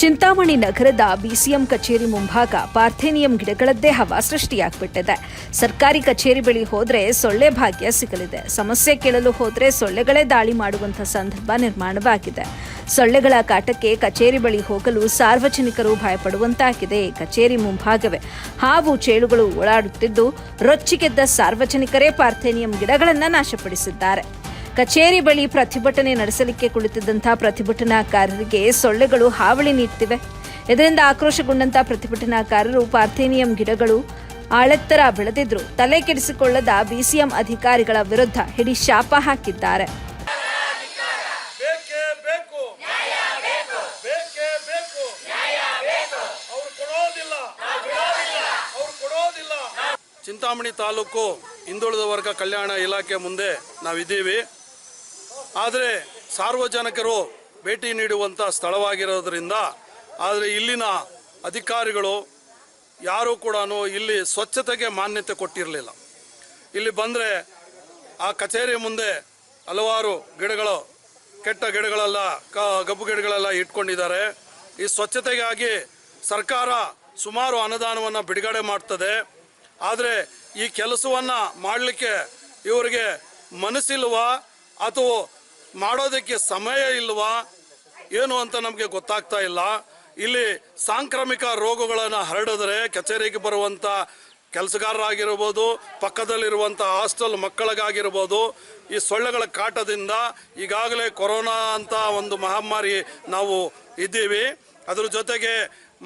ಚಿಂತಾಮಣಿ ನಗರದ ಬಿಸಿಎಂ ಕಚೇರಿ ಮುಂಭಾಗ ಪಾರ್ಥೇನಿಯಂ ಗಿಡಗಳದ್ದೇ ಹವ ಸೃಷ್ಟಿಯಾಗ್ಬಿಟ್ಟಿದೆ. ಸರ್ಕಾರಿ ಕಚೇರಿ ಬಳಿ ಹೋದ್ರೆ ಸೊಳ್ಳೆ ಭಾಗ್ಯ ಸಿಗಲಿದೆ. ಸಮಸ್ಯೆ ಕೇಳಲು ಹೋದ್ರೆ ಸೊಳ್ಳೆಗಳೇ ದಾಳಿ ಮಾಡುವಂಥ ಸಂದರ್ಭ ನಿರ್ಮಾಣವಾಗಿದೆ. ಸೊಳ್ಳೆಗಳ ಕಾಟಕ್ಕೆ ಕಚೇರಿ ಬಳಿ ಹೋಗಲು ಸಾರ್ವಜನಿಕರು ಭಯಪಡುವಂತಾಗಿದೆ ಕಚೇರಿ ಮುಂಭಾಗವೇ. ಹಾವು ಚೇಳುಗಳು ಓಡಾಡುತ್ತಿದ್ದು ರೊಚ್ಚಿಗೆದ್ದ ಸಾರ್ವಜನಿಕರೇ ಪಾರ್ಥೇನಿಯಂ ಗಿಡಗಳನ್ನು ನಾಶಪಡಿಸಿದ್ದಾರೆ. ಕಚೇರಿ ಬಳಿ ಪ್ರತಿಭಟನೆ ನಡೆಸಲಿಕ್ಕೆ ಕುಳಿತಿದ್ದಂಥ ಪ್ರತಿಭಟನಾಕಾರರಿಗೆ ಸೊಳ್ಳೆಗಳು ಹಾವಳಿ ನೀಡ್ತಿವೆ. ಇದರಿಂದ ಆಕ್ರೋಶಗೊಂಡಂತ ಪ್ರತಿಭಟನಾಕಾರರು ಪಾರ್ಥೇನಿಯಂ ಗಿಡಗಳು ಆಳೆತ್ತರ ಬೆಳೆದಿದ್ರು. ತಲೆ ಕೆಡಿಸಿಕೊಳ್ಳದ ಬಿಸಿಎಂ ಅಧಿಕಾರಿಗಳ ವಿರುದ್ಧ ಹಿಡಿ ಶಾಪ ಹಾಕಿದ್ದಾರೆ. ಬೇಕೇ ಬೇಕು. ಬೇಕೇ ಬೇಕು. ಅವ್ರು ಕೊಡೋದಿಲ್ಲ. ಅವ್ರು ಕೊಡೋದಿಲ್ಲ. ಚಿಂತಾಮಣಿ ತಾಲೂಕು ಹಿಂದುಳಿದ ವರ್ಗ ಕಲ್ಯಾಣ ಇಲಾಖೆ ಮುಂದೆ ನಾವಿದ್ದೀವಿ. ಆದರೆ ಸಾರ್ವಜನಿಕರು ಭೇಟಿ ನೀಡುವಂಥ ಸ್ಥಳವಾಗಿರೋದ್ರಿಂದ, ಆದರೆ ಇಲ್ಲಿನ ಅಧಿಕಾರಿಗಳು ಯಾರೂ ಕೂಡ ಇಲ್ಲಿ ಸ್ವಚ್ಛತೆಗೆ ಮಾನ್ಯತೆ ಕೊಟ್ಟಿರಲಿಲ್ಲ. ಇಲ್ಲಿ ಬಂದರೆ ಆ ಕಚೇರಿ ಮುಂದೆ ಹಲವಾರು ಗಿಡಗಳು, ಕೆಟ್ಟ ಗಿಡಗಳೆಲ್ಲ, ಕ, ಗಬ್ಬು ಗಿಡಗಳೆಲ್ಲ ಇಟ್ಕೊಂಡಿದ್ದಾರೆ. ಈ ಸ್ವಚ್ಛತೆಗಾಗಿ ಸರ್ಕಾರ ಸುಮಾರು ಅನುದಾನವನ್ನು ಬಿಡುಗಡೆ ಮಾಡ್ತದೆ. ಆದರೆ ಈ ಕೆಲಸವನ್ನು ಮಾಡಲಿಕ್ಕೆ ಇವರಿಗೆ ಮನಸ್ಸಿಲ್ವಾ, ಅಥವಾ ಮಾಡೋದಕ್ಕೆ ಸಮಯ ಇಲ್ವಾ? ಏನು ಅಂತ ನಮಗೆ ಗೊತ್ತಾಗ್ತಾ ಇಲ್ಲ. ಇಲ್ಲಿ ಸಾಂಕ್ರಾಮಿಕ ರೋಗಗಳನ್ನು ಹರಡಿದ್ರೆ ಕಚೇರಿಗೆ ಬರುವಂಥ ಕೆಲಸಗಾರರಾಗಿರ್ಬೋದು ಪಕ್ಕದಲ್ಲಿರುವಂಥ ಹಾಸ್ಟೆಲ್ ಮಕ್ಕಳಿಗಾಗಿರ್ಬೋದು, ಈ ಸೊಳ್ಳೆಗಳ ಕಾಟದಿಂದ ಈಗಾಗಲೇ ಕೊರೋನಾ ಅಂತ ಒಂದು ಮಹಾಮಾರಿ ನಾವು ಇದ್ದೀವಿ. ಅದ್ರ ಜೊತೆಗೆ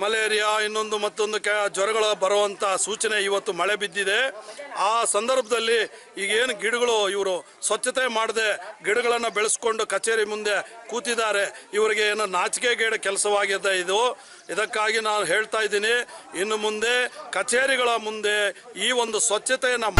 ಮಲೇರಿಯಾ, ಇನ್ನೊಂದು ಮತ್ತೊಂದು ಕ, ಜ್ವರಗಳು ಬರುವಂಥ ಸೂಚನೆ ಇವತ್ತು ಮಳೆ ಬಿದ್ದಿದೆ. ಆ ಸಂದರ್ಭದಲ್ಲಿ ಈಗೇನು ಗಿಡಗಳು ಇವರು ಸ್ವಚ್ಛತೆ ಮಾಡದೆ ಗಿಡಗಳನ್ನು ಬೆಳೆಸ್ಕೊಂಡು ಕಚೇರಿ ಮುಂದೆ ಕೂತಿದ್ದಾರೆ. ಇವರಿಗೆ ಏನು ನಾಚಿಕೆಗೇಡ ಕೆಲಸವಾಗಿದೆ ಇದು. ಇದಕ್ಕಾಗಿ ನಾನು ಹೇಳ್ತಾ ಇದ್ದೀನಿ, ಇನ್ನು ಮುಂದೆ ಕಚೇರಿಗಳ ಮುಂದೆ ಈ ಒಂದು ಸ್ವಚ್ಛತೆಯನ್ನು